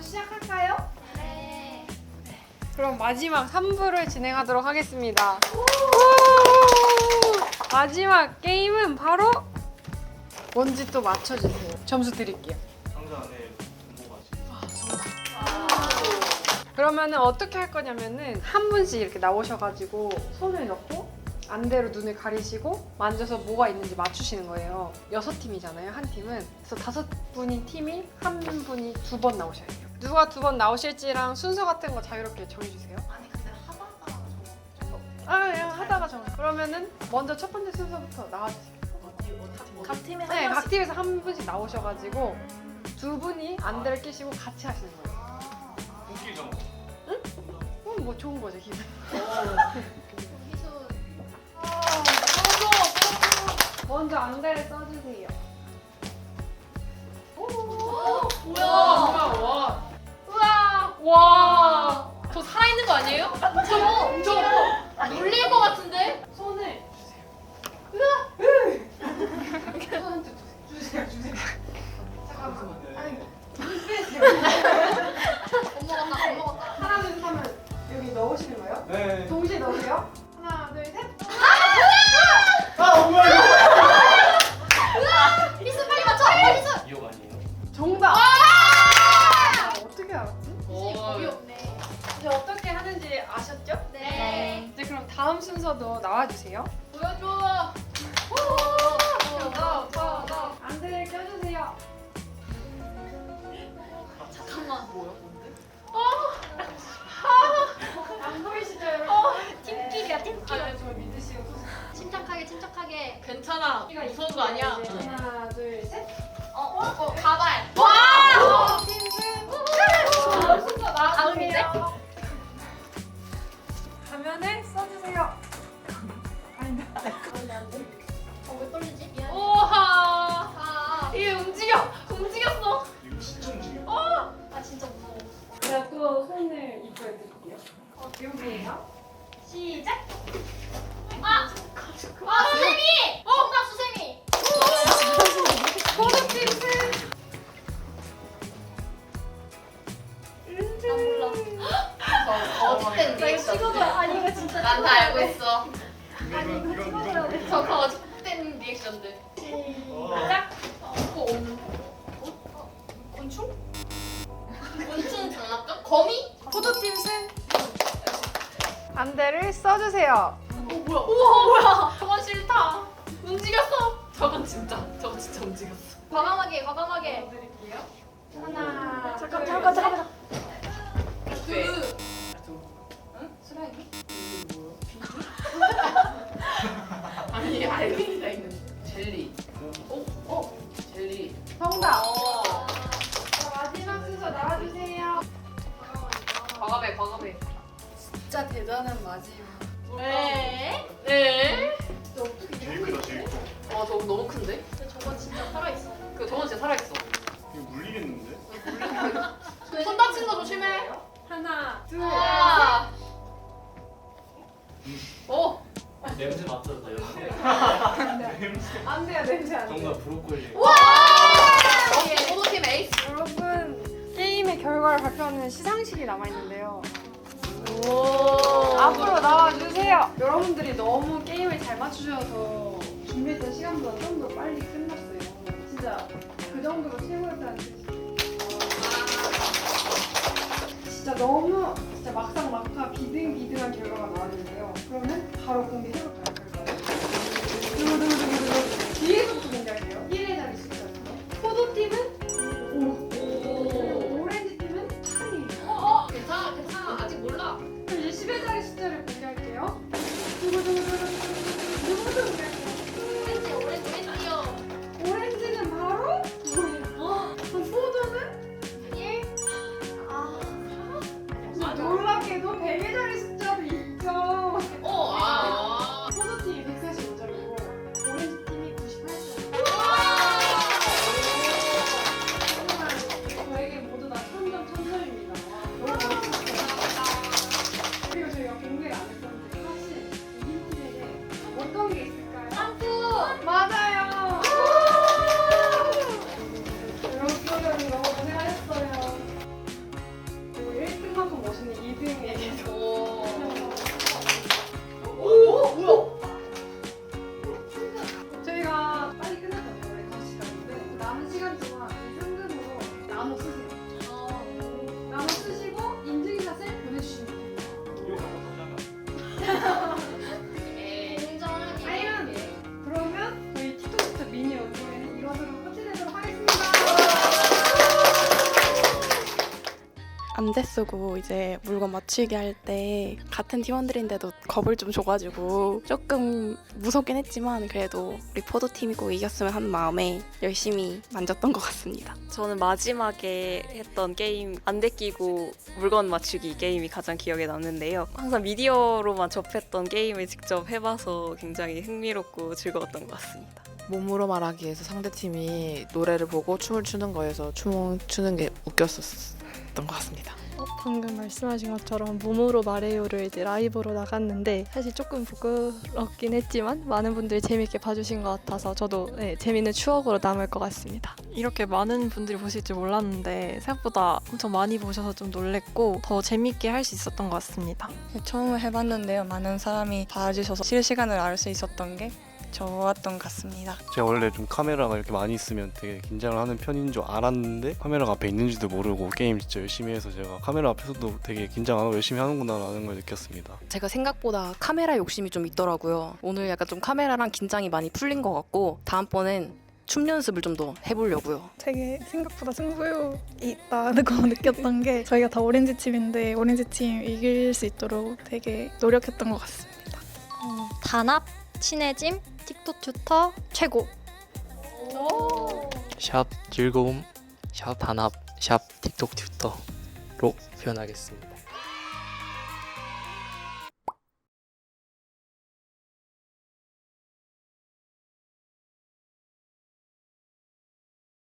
바로 시작할까요? 네. 그럼 마지막 3부를 진행하도록 하겠습니다. 마지막 게임은 바로 뭔지 또 맞춰주세요. 점수 드릴게요. 그러면은 어떻게 할 거냐면은 한 분씩 이렇게 나오셔가지고 손을 넣고 안대로 눈을 가리시고 만져서 뭐가 있는지 맞추시는 거예요. 여섯 팀이잖아요, 한 팀은. 그래서 다섯 분인 팀이 한 분이 두 번 나오셔야 돼요. 누가 두 번 나오실지랑 순서 같은 거 자유롭게 정해주세요. 아니 근데 하다가 저거 아, 그냥 하다가 정해. 그러면은 먼저 첫 번째 순서부터 나와주세요. 각 팀에 네, 각 팀에서 한 분씩 나오셔가지고 두 분이 안대를 끼시고 같이 하시는 거예요. 웃기죠? 그럼 뭐 좋은 거죠, 기분. 기술 먼저 안대를 써주세요. 뭐야? 와. 저 살아있는 거 아니에요? 저거 저거 물릴 것 같은데? 다음 순서도 나와주세요. 보여줘. 안대를 껴주세요. 잠깐만 뭐야 안 보이시죠, 여러분? 팀끼리야 아, 팀끼리 네, 저 믿으시고. 침착하게 침착하게 괜찮아. 무서운 거 아니야. 이제 하나, 둘, 셋. 어, 어, 어 가발 와! 팀승! 순서? 나와주세요. 어, 여기에요. 시작! 아! 아 수세미! 정답 수세미! 고급 팀승! 나 몰라 거짓된 나 이거 찍어줘 아니 이거 진짜 난 다 알고 있어. 근데 이건 이건 이건 모르겠어. 저 거짓된 리액션들. 시작! 어, 없는. 곤충? 곤충 장난감? 거미? 포도팀 승! 안대를 써주세요. 우와 뭐야? 저건 싫다. 움직였어. 저건 진짜. 저건 진짜 움직였어. 과감하게 과감하게 드릴게요. 하나, 잠깐 둘, 잠깐 셋. 잠깐 그. 슬라임이? 아니 알갱이가 있는 젤리. 어? 어? 젤리. 정답! 대단한 마지막 네. 네. 제일 크다 제일 커. 와 저거 너무 큰데? 근데 저건 진짜 살아있어 그 저건 진짜 살아있어. 이거 물리겠는데? 손 다친 거 조심해. 하나, 둘, 아. 어. 냄새 맡아도 돼요? 안 돼요, 냄새 안 돼요. 정답 브로콜리. 역시 포도팀 에이스. 여러분, 게임의 결과를 발표하는 시상식이 남아 있는데요. 오. 앞으로 나와주세요. 여러분들이 너무 게임을 잘 맞추셔서 준비했던 시간보다 좀 더 빨리 끝났어요. 진짜 그 정도로 최고였다는 뜻이. 진짜 너무 진짜 막상 막 안대 쓰고 이제 물건 맞추기 할 때 같은 팀원들인데도 겁을 좀 줘가지고 조금 무섭긴 했지만 그래도 우리 포도 팀이 꼭 이겼으면 하는 마음에 열심히 만졌던 것 같습니다. 저는 마지막에 했던 게임 안대 끼고 물건 맞추기 게임이 가장 기억에 남는데요. 항상 미디어로만 접했던 게임을 직접 해봐서 굉장히 흥미롭고 즐거웠던 것 같습니다. 몸으로 말하기에서 상대팀이 노래를 보고 춤을 추는 거에서 춤을 추는 게 웃겼 었던 것 같습니다. 어, 방금 말씀하신 것처럼 몸으로 말해요를 이제 라이브로 나갔는데 사실 조금 부끄럽긴 했지만 많은 분들이 재밌게 봐주신 것 같아서 저도 네, 재밌는 추억으로 남을 것 같습니다. 이렇게 많은 분들이 보실 줄 몰랐는데 생각보다 엄청 많이 보셔서 좀 놀랬고 더 재밌게 할 수 있었던 것 같습니다. 처음 해봤는데요. 많은 사람이 봐주셔서 실시간을 알 수 있었던 게 좋았던 것 같습니다. 제가 원래 좀 카메라가 이렇게 많이 있으면 되게 긴장을 하는 편인 줄 알았는데 카메라가 앞에 있는지도 모르고 게임 진짜 열심히 해서 제가 카메라 앞에서도 되게 긴장 안 하고 열심히 하는구나라는 걸 느꼈습니다. 제가 생각보다 카메라 욕심이 좀 있더라고요. 오늘 약간 좀 카메라랑 긴장이 많이 풀린 것 같고 다음번엔 춤 연습을 좀 더 해보려고요. 되게 생각보다 승부욕이 있다는 거 느꼈던 게 저희가 다 오렌지 팀인데 오렌지 팀 이길 수 있도록 되게 노력했던 것 같습니다. 어, 단합, 친해짐, 틱톡 튜터 최고. 샵 즐거움, 샵 단합, 샵 틱톡 튜터로 표현하겠습니다.